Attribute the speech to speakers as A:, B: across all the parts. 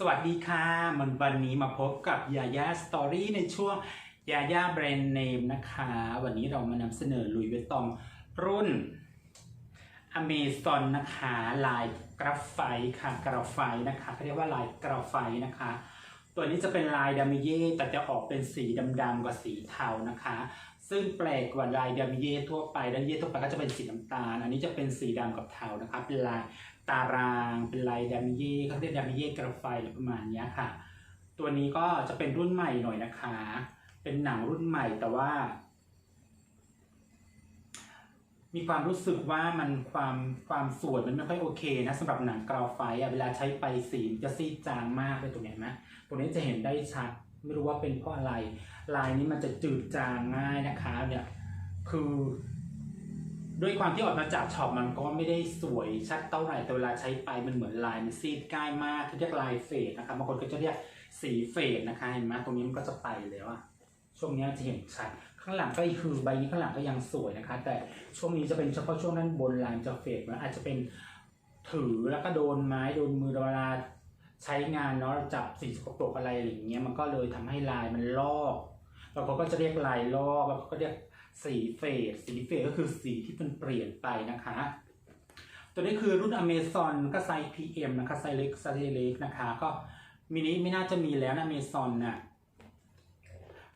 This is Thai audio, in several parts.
A: สวัสดีค่ะ มันวันนี้มาพบกับยาย่าสตอรี่ในช่วงยาย่าแบรนด์เนมนะคะ วันนี้เรามานำเสนอลุยเวตองรุ่นอเมซอนนะคะลายกราไฟค่ะกราไฟนะคะเขาเรียกว่าลายกราไฟนะคะ ตัวนี้จะเป็นลายดามิเย่แต่จะออกเป็นสีดำๆกับสีเทานะคะ ซึ่งแปลกกว่าลายดามิเย่ทั่วไปดามิเย่ทั่วไปก็จะเป็นสีน้ำตาล อันนี้จะเป็นสีดำกับเทานะคะเป็นลาย ตารางเป็นลายดามิเย่เขาเรียกดามิเย่กราไฟหรือประมาณนี้ค่ะ ตัวนี้ก็จะเป็นรุ่นใหม่หน่อยนะคะ เป็นหนังรุ่นใหม่แต่ว่า มีความรู้สึกว่ามันความความสวยมันไม่ค่อยโอเคนะสำหรับหนังกราไฟต์อะเวลาใช้ไปสีจะซีดจางมากเลยตรงนี้นไหมตรงนี้จะเห็นได้ชัดไม่รู้ว่าเป็นเพราะอะไร ลายนี้มันจะจืดจางง่ายนะคะเนี่ยคือ ด้วยความที่ออกมาจากช็อปมันก็ไม่ได้สวยชัดเท่าไหร่แต่เวลาใช้ไปมันเหมือนลายมันซีดง่ายมากที่เรียกลายเฟดนะคะบางคนก็จะเรียกสีเฟดนะคะเห็นไหมตรงนี้มันก็จะไปแล้วอะช่วงนี้จะเห็นชัดข้างหลังก็คือใบนี้ข้างหลังก็ยังสวยนะคะ แต่ช่วงนี้จะเป็นเฉพาะช่วงด้านบนลายจะเฟดมันอาจจะเป็นถือแล้วก็โดนไม้โดนมือเวลาใช้งานเนาะจับสีสกปรกอะไรอย่างเงี้ยมันก็เลยทำให้ลายมันลอกบางคนก็จะเรียกลายลอกบางคนก็เรียก สีเฟดสีเฟดก็คือสีที่มันเปลี่ยนไปนะคะ ตัวนี้คือรุ่นอเมซอนก็ไซส์ PM นะคะไซส์เล็กไซส์เล็กนะคะ ก็มินิไม่น่าจะมีแล้วนะอเมซอนน่ะ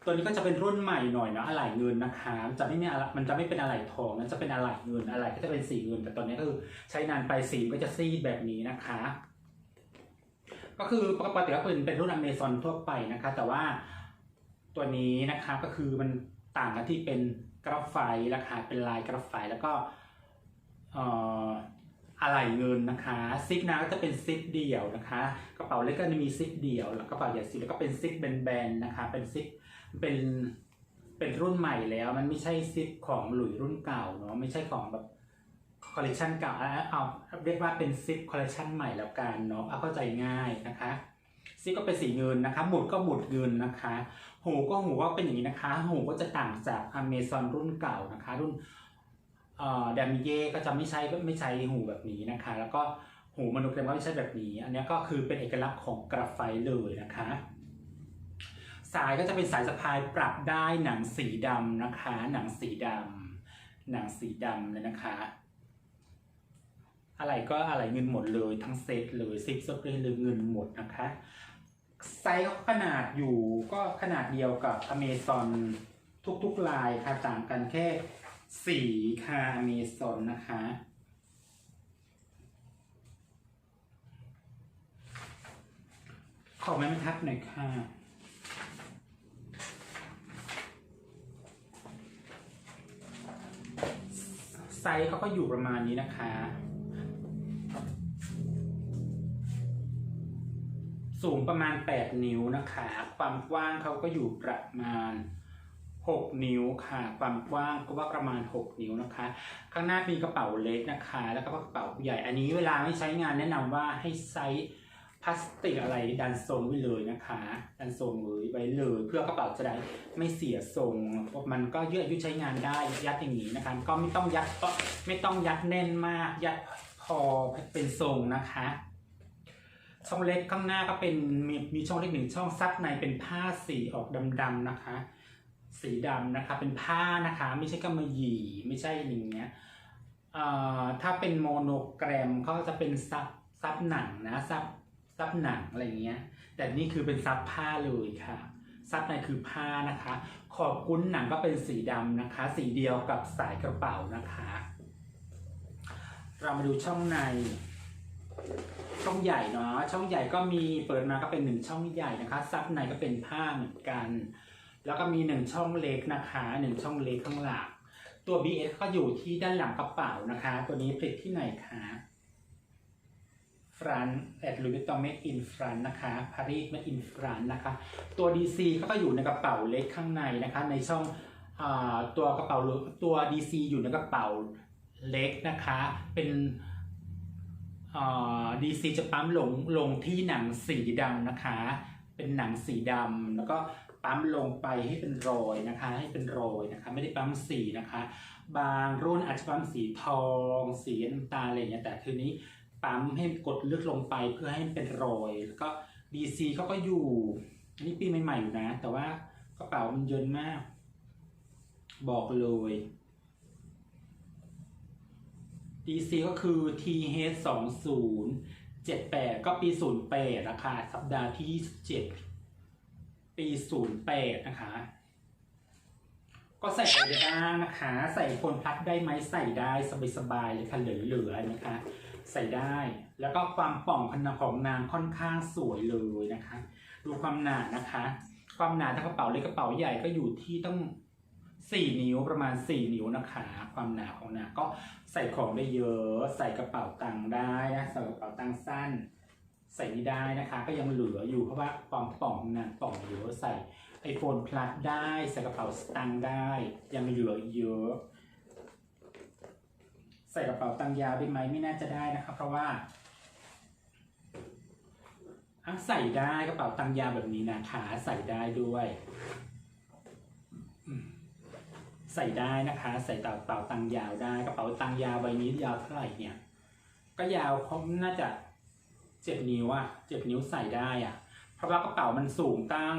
A: ตัวนี้ก็จะเป็นรุ่นใหม่หน่อยเนาะอะไหล่เงินนะคะจะไม่มีมันจะไม่เป็นอะไหล่ทองมันจะเป็นอะไหล่เงินอะไหล่ก็จะเป็นสีเงิน แต่ตอนนี้ก็คือใช้นานไปสีมันก็จะซีดแบบนี้นะคะ ก็คือปกติก็เป็นเป็นรุ่นอเมซอนทั่วไปนะคะ แต่ว่าตัวนี้นะคะก็คือมันต่างกันที่เป็น กราฟไฟราคาเป็นลายกราฟไฟแล้วก็เอ่ออะไหล่เงินนะคะซิปนะก็จะเป็นซิปเดี่ยวนะคะ กระเป๋าเล็กก็จะมีซิปเดี่ยว แล้วกระเป๋าใหญ่ซิปแล้วก็เป็นซิปแบนๆนะคะ เป็นซิปเป็นเป็นรุ่นใหม่แล้ว มันไม่ใช่ซิปของหลุยรุ่นเก่าเนาะไม่ใช่ของแบบคอลเลคชันเก่าเอาเอาเรียกว่าเป็นซิปคอลเลคชันใหม่แล้วกันเนาะเอาเข้าใจง่ายนะคะ ซิปก็เป็นสีเงินนะคะ หมุดก็หมุดเงินนะคะ หูก็หูก็เป็นอย่างนี้นะคะ หูก็จะต่างจากอเมซอนรุ่นเก่านะคะ รุ่นเอ่อดมิเย่ก็จะไม่ใช่ไม่ใช่หูแบบนี้นะคะ แล้วก็หูมนุษย์เก็ไม่ใช่แบบนี้ อันนี้ก็คือเป็นเอกลักษณ์ของกราไฟเลยนะคะ สายก็จะเป็นสายสะพายปรับได้หนังสีดำนะคะ หนังสีดำหนังสีดำเลยนะคะ อะไรก็อะไรเงินหมดเลยทั้งเซตเลยซิปสเปรย์เลยเงินหมดนะคะไซส์ขนาดอยู่ก็ขนาดเดียวกับอเมซอนทุกๆลายค่ะต่างกันแค่สีค่ะอเมซอนนะคะขอไม้บรรทัดหน่อยค่ะ ไซส์เขาก็อยู่ประมาณนี้นะคะ ประมาณ 8 นิ้วนะคะ ความกว้างเขาก็อยู่ประมาณ 6 นิ้วค่ะ ความกว้างก็ว่าประมาณ 6 นิ้วนะคะ ข้างหน้ามีกระเป๋าเล็กนะคะ แล้วก็กระเป๋าใหญ่ อันนี้เวลาไม่ใช้งานแนะนำว่าให้ไซส์พลาสติกอะไรดันทรงไว้เลยนะคะ ดันทรงเลยไว้เลย เพื่อกระเป๋าจะได้ไม่เสียทรงมันก็ยืดอายุใช้งานได้ยัดอย่างนี้นะคะ ก็ไม่ต้องยัดก็ไม่ต้องยัดแน่นมาก ยัดพอเป็นทรงนะคะ ช่องเล็กข้างหน้าก็เป็นมีมีช่องเล็กหนึ่งช่องซับในเป็นผ้าสีออกดำๆนะคะ สีดำนะคะเป็นผ้านะคะ ไม่ใช่กำมะหยี่ไม่ใช่อย่างเงี้ยอ่อถ้าเป็นโมโนแกรมเขาก็จะเป็นซับซับหนังนะซับซับหนังอะไรเงี้ย แต่นี่คือเป็นซับผ้าเลยค่ะ ซับในคือผ้านะคะ ขอบกุ้นหนังก็เป็นสีดำนะคะ สีเดียวกับสายกระเป๋านะคะ เรามาดูช่องใน องใหญ่เนาะช่องใหญ่ก็มีเปิดมาก็เป็นหนึ่งช่องใหญ่นะคะ ซับในก็เป็นผ้าเหมือนกัน แล้วก็มีหนึ่งช่องเล็กนะคะหนึ่งช่องเล็กข้างหลังตัว BS ก็อยู่ที่ด้านหลังกระเป๋านะคะ ตัวนี้ผลิตที่ไหนคะฟรานแอดลูบิตองเมดอินฟรานนะคะปารีสเมดอินฟรานนะคะ ตัว DC ก็อยู่ในกระเป๋าเล็กข้างในนะคะ ในช่องอตัวกระเป๋าตัว DC อยู่ในกระเป๋าเล็กนะคะ เป็น ดีซีจะปั๊มลงลงที่หนังสีดำนะคะ เป็นหนังสีดำแล้วก็ปั๊มลงไปให้เป็นรอยนะคะ ให้เป็นรอยนะคะ ไม่ได้ปั๊มสีนะคะ บางรุ่นอาจจะปั๊มสีทอง สีน้ำตาลอะไรอย่างเงี้ยแต่ทีนี้ปั๊มให้กดเลือกลงไปเพื่อให้มันเป็นรอย แล้วก็ DC เขาก็อยู่อันนี้ปีใหม่ๆอยู่นะ แต่ว่ากระเป๋ามันเยินมาก บอกเลย DC ก็คือ TH 2 0 7 8 ก็ปี 08ราคาสัปดาห์ที่ 27 ปี 08 นะคะ ก็ใส่ไรได้นะคะ ใส่คนพัดได้ไหมใส่ได้สบายๆเลยค่ะเหลือๆนะคะ ใส่ได้แล้วก็ความป่องพนของนางค่อนข้างสวยเลยนะคะ ดูความหนานะคะ ความหนาถ้ากระเป๋าเล็กกระเป๋าใหญ่ก็อยู่ที่ต้อง 4 นิ้วประมาณ 4 นิ้วนะคะ ความหนาของหนาก็ใส่ของได้เยอะใส่กระเป๋าตังค์ได้นะใส่กระเป๋าตังค์สั้น ใส่ไม่ได้นะคะ ก็ยังเหลืออยู่เพราะว่าความป่องของนางป่องเยอะใส่ iPhone Plus ได้ใส่กระเป๋าสตางค์ได้ ยังเหลือเยอะ ใส่กระเป๋าตังค์ยาวได้ไหมไม่น่าจะได้นะคะ เพราะว่าอใส่ได้กระเป๋าตังค์ยาวแบบนี้นะคะใส่ได้ด้วย ใส่ได้นะคะ ใส่กระเป๋าตังยาวได้กระเป๋าตังยาวใบนี้ยาวเท่าไหร่เนี่ย ก็ยาวเขาน่าจะเจ็ดนิ้วอะเจ็ดนิ้วใส่ได้อะเพราะว่ากระเป๋ามันสูงตั้ง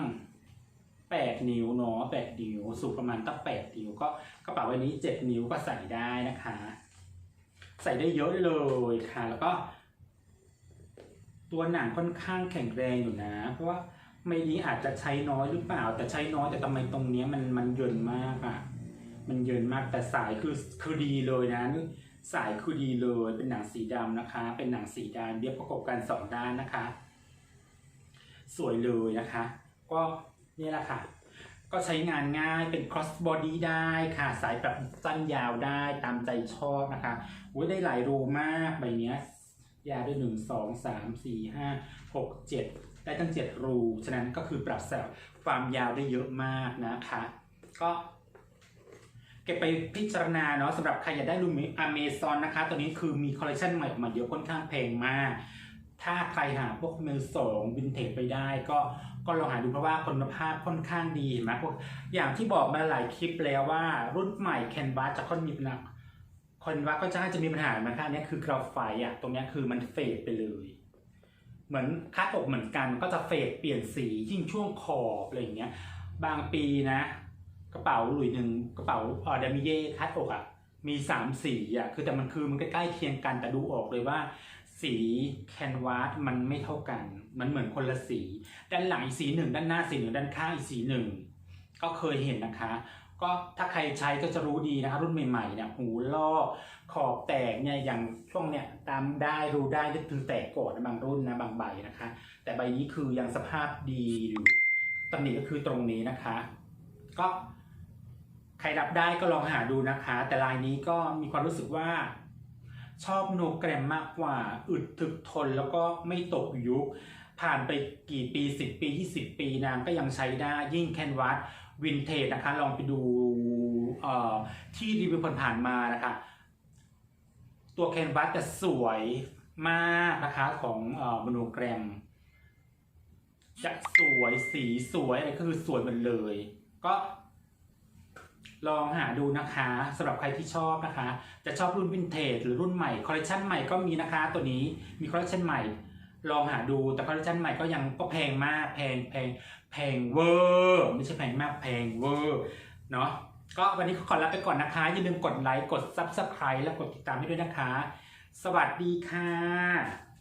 A: แปดนิ้วเนาะแปดนิ้วสูงประมาณตั้งแปดนิ้วก็กระเป๋าใบนี้เจ็ดนิ้วก็ใส่ได้นะคะ ใส่ได้เยอะเลยค่ะ แล้วก็ ตัวหนังค่อนข้างแข็งแรงอยู่นะ เพราะว่าไม่นี้อาจจะใช้น้อยหรือเปล่า แต่ใช้น้อยแต่ทำไมตรงเนี้ยมันมันเยินมากอะ่ะ มันเยินมากแต่สายคือคือดีเลยนะสายคือดีเลยเป็นหนังสีดำนะคะ เป็นหนังสีดำเรียบประกบกันสองด้านนะคะ สวยเลยนะคะ ก็นี่แหละค่ะ ก็ใช้งานง่ายเป็น cross body ได้ค่ะ สายแบบสั้นยาวได้ตามใจชอบนะคะอุ้ยได้หลายรูมากใบเนี้ยยาวได้หนึ่งสองสามสี่ห้าหกเจ็ดได้ตั้งเจ็ดรู ฉะนั้นก็คือปรับแต่ความยาวได้เยอะมากนะคะ ก็ เก็บไปพิจารณาเนาะสำหรับใครอยากได้รูมอเมซอนนะคะ ตัวนี้คือมีคอลเลคชันใหม่ออกมาเยอะค่อนข้างแพงมาก ถ้าใครหาพวกมือสองวินเทจไปได้ ก็ก็ลองหาดูเพราะว่าคุณภาพค่อนข้างดีเห็นไหมพวกอย่างที่บอกมาหลายคลิปแล้วว่ารุ่นใหม่แคนวาสจะค่อนมีปัญหาคอนวาก็จะจะมีปัญหาเหมือนกันนี่คือกราไฟอะตรงนี้คือมันเฟดไปเลยเหมือนคาดอกเหมือนกันก็จะเฟดเปลี่ยนสียิ่งช่วงขอบอะไรอย่างเงี้ยบางปีนะ กระเป๋าหลุยหนึ่งกระเป๋าเออดามิเย่คัดอกอะมีสามสีอะคือแต่มันคือมันใกล้ๆเคียงกันแต่ดูออกเลยว่า สีแคนวาสมันไม่เท่ากัน มันเหมือนคนละสี ด้านหลังอีกสีหนึ่งด้านหน้าสีหนึ่งด้านข้างอีกสีหนึ่งก็เคยเห็นนะคะ ก็ถ้าใครใช้ก็จะรู้ดีนะคะรุ่นใหม่ๆเนี่ยหูลอกขอบแตกเนี่ยอย่างช่วงเนี่ยตามได้รู้ได้ก็คือแตกก่อนนบางรุ่นนะบางใบนะคะ แต่ใบนี้คือยังสภาพดีอยู่ตำหนิก็คือตรงนี้นะคะ ก็ ใครรับได้ก็ลองหาดูนะคะ แต่ลายนี้ก็มีความรู้สึกว่า ชอบโนแกรมมากกว่าอึดถึกทนแล้วก็ไม่ตกยุค ผ่านไปกี่ปี 10 ปี 20 ปีนางก็ยังใช้ได้ยิ่งแคนวาสวินเทจนะคะ ลองไปดูที่รีวิวผ่านมานะคะ ตัวแคนวาสจะสวยมากนะคะของโมโนแกรม จะสวยสีสวยอะไรก็คือสวยหมดเลย ก็ ลองหาดูนะคะสำหรับใครที่ชอบนะคะ จะชอบรุ่นวินเทจหรือรุ่นใหม่คอลเลคชันใหม่ก็มีนะคะ ตัวนี้มีคอลเลคชันใหม่ ลองหาดูแต่คอลเลคชันใหม่ก็ยังก็แพงมากแพงแพงแพงเวอร์ไม่ใช่แพงมากแพงเวอร์เนาะก็วันนี้ขอลาไปก่อนนะคะ อย่าลืมกดไลค์กด Subscribe และกดติดตามให้ด้วยนะคะ สวัสดีค่ะ